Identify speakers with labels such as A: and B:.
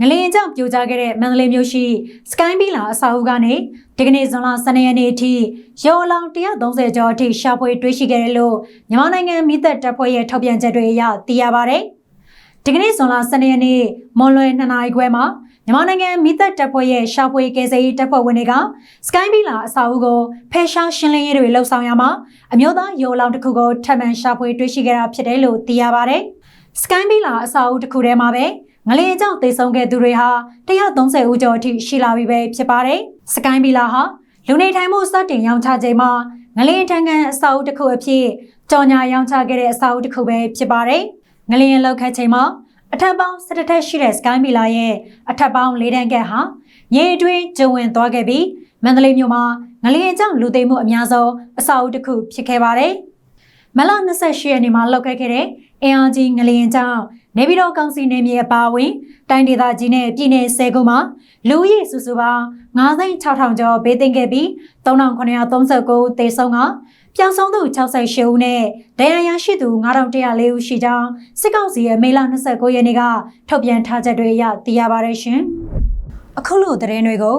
A: ငလျင်ကြောင့်ပြိုကျခဲ့တဲ့မန္တလေးမြို့ရှိစကိုင်းဘီလာအဆောက်အဦကနေဒီကနေ့ဇွန်လ12ရက်နေ့အထိရောအလောင်း130ကျော်အထိရှာဖွေတွေ့ရှိခဲ့တယ်လို့မြန်မာနိုင်ငံမိသက်တပ်ဖွဲ့ရဲ့ထုတ်ပြန်ချက်တွေအရသိရပါဗျ။ဒီကနေ့ဇွန်လ12ရက်နေ့မွန်လွယ်2နာရီခွဲမှာမြန်မာနိုင်ငံမိသက်တပ်ဖွဲ့ရဲ့ရှာဖွေကယ်ဆယ်ရေးတပ်ဖွဲ့ဝင်တွေကစကိုင်းဘီလာအဆောက်အဦကိုဖယ်ရှားရှင်းလင်းရေးတွေလှုပ်ဆောင်ရမှာအမျိုးသားရောအလောင်းတစ်ခုကိုထပ်မံရှာဖွေတွေ့ရှိခဲ့တာဖြစ်တယ်လို့သိရပါဗျ။စကိုင်းဘီလာအစာအုပ်တစ်ခုထဲမှာပဲ ငလျင်ကြောင့်သေဆုံးခဲ့သူတွေဟာ130ဦးကျော်အထိရှိလာပြီပဲဖြစ်ပါတယ်။စကိုင်းဘီလာဟာလူနေထိုင်မှုစတင်ရောင်းချချိန်မှာငလျင်ထံကန်အစာအုပ်တစ်ခုအဖြစ်ကြော်ညာရောင်းချခဲ့တဲ့အစာအုပ်တစ်ခုပဲဖြစ်ပါတယ်။ငလျင်လောက်ခတ်ချိန်မှာအထက်ပေါင်း17ထက်ရှိတဲ့စကိုင်းဘီလာရဲ့အထက်ပေါင်း၄တန်းကက်ဟာရေအတွင်းကျဝင်သွားခဲ့ပြီးမန္တလေးမြို့မှာငလျင်ကြောင့်လူသိမ်းမှုအများဆုံးအစာအုပ်တစ်ခုဖြစ်ခဲ့ပါတယ်။ မလ28ရက်နေ့မှာလောက်ခဲ့ခဲ့တဲ့အင်အားကြီးငလျင်ကြောင့်နေပြည်တော်ကောင်စီနေမြေအပါအဝင်တိုင်းဒေသကြီးနဲ့ပြည်내10ခုမှာလူဦးရေစုစုပေါင်း9,600ကျော်ဘေးသိမ်းခဲ့ပြီး3,939သေဆုံးကပျောက်ဆုံးသူ68ဦးနဲ့ဒဏ်ရာရရှိသူ9,104ဦးရှိကြောင်းစစ်ကောင်စီရဲ့မေလ29ရက်နေ့ကထုတ်ပြန်ထားချက်တွေအရသိရပါတယ်ရှင်။အခုလိုသတင်းတွေကို